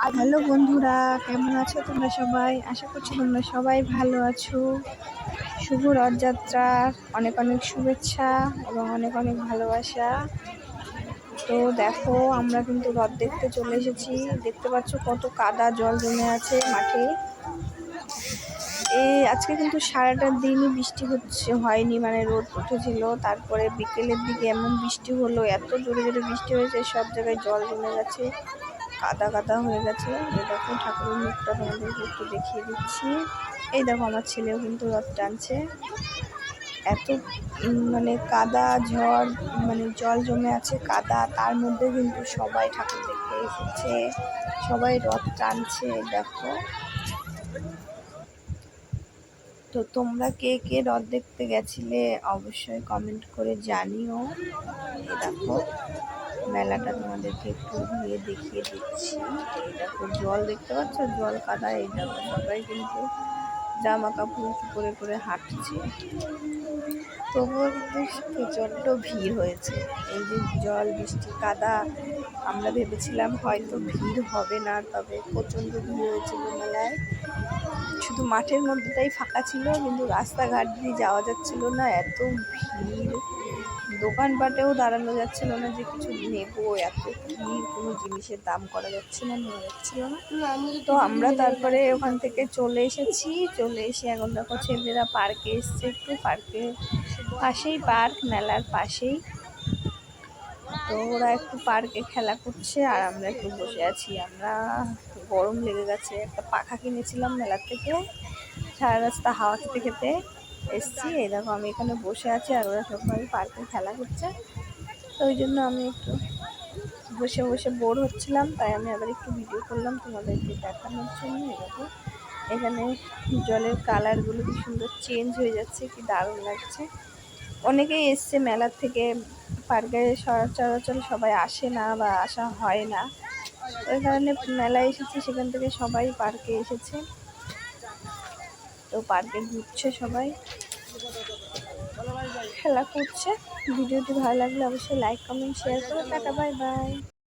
Hello বন্ধুরা, কেমন আছো তোমরা সবাই? আশা করছি তোমরা সবাই ভালো আছো। শুভ রথযাত্রার অনেক অনেক শুভেচ্ছা এবং অনেক অনেক ভালোবাসা। তো দেখো, আমরা কিন্তু রথ দেখতে চলে এসেছি। দেখতে পাচ্ছ কত কাদা জল জমে আছে মাঠে। এই আজকে কিন্তু সারাটা দিনই বৃষ্টি হচ্ছে, হয়নি মানে রোদ উঠেছিল। তারপরে বিকেলের দিকে এমন বৃষ্টি হলো, এত জোরে জোরে বৃষ্টি হয়েছে, সব জায়গায় জল জমে গেছে। কাদা কাদা হয়ে গেছে। এই দেখো, ঠাকুরের মুখটা তোমাদেরকে একটু দেখিয়ে দিচ্ছি। এই দেখো, আমার ছেলেও কিন্তু রথ টানছে। এত মানে কাদা, ঝড় মানে জল জমে আছে, কাদা, তার মধ্যে কিন্তু সবাই ঠাকুর দেখতে এসেছে। সবাই রথ টানছে দেখো। তো তোমরা কে কে রথ দেখতে গেছিলে অবশ্যই কমেন্ট করে জানিও। দেখো। মেলাটা তোমাদেরকে একটু ঘুরিয়ে দেখিয়ে দিচ্ছি। দেখো, জল দেখতে পাচ্ছ? জল কাদা এই দেখো, সবাই কিন্তু জামা কাপড় করে করে হাঁটছে। তবুও কিন্তু প্রচণ্ড ভিড় হয়েছে। এই যে জল, বৃষ্টি, কাদা, আমরা ভেবেছিলাম হয়তো ভিড় হবে না, তবে প্রচণ্ড ভিড় হয়েছিল মেলায়। শুধু মাঠের মধ্যেটাই ফাঁকা ছিল, কিন্তু রাস্তাঘাট দিয়ে যাওয়া যাচ্ছিল না, এত ভিড়। দোকানপাটেও দাঁড়ানো যাচ্ছিল না যে কিছু নেব, এত ভিড়, কোনো জিনিসের দাম করা যাচ্ছে না, নেওয়া যাচ্ছিল না। তো আমরা তারপরে ওখান থেকে চলে এসেছি, চলে এসে এখন দেখো ছেলেরা পার্কে এসছে একটু পার্কে পাশেই পার্ক, মেলার পাশেই। তো ওরা একটু পার্কে খেলা করছে আর আমরা একটু বসে আছি। আমরা গরম লেগে গেছে, একটা পাখা কিনেছিলাম মেলার থেকে, সারা রাস্তা হাওয়া খেতে খেতে। এসছি, এই দেখো আমি এখানে বসে আছি আর ওরা সবাই পার্কে খেলা করছে। তো ওই জন্য আমি একটু বসে বসে বোর হচ্ছিলাম, তাই আমি আবার একটু ভিডিও করলাম তোমাদেরকে দেখানোর জন্য দেখো। এখানে জলের কালারগুলো কি সুন্দর চেঞ্জ হয়ে যাচ্ছে, কি দারুণ লাগছে। অনেকেই এসছে মেলার থেকে, পার্কে সচরাচর সবাই আসে না বা আসা হয় না। ওই কারণে মেলায় এসেছি, সেখান থেকে সবাই পার্কে এসেছে। তো পার্কে ঘুরছে সবাই। খেলা করছে। ভিডিওটি ভালো লাগলে অবশ্যই লাইক কমেন্ট শেয়ার করে টাটা বাই বাই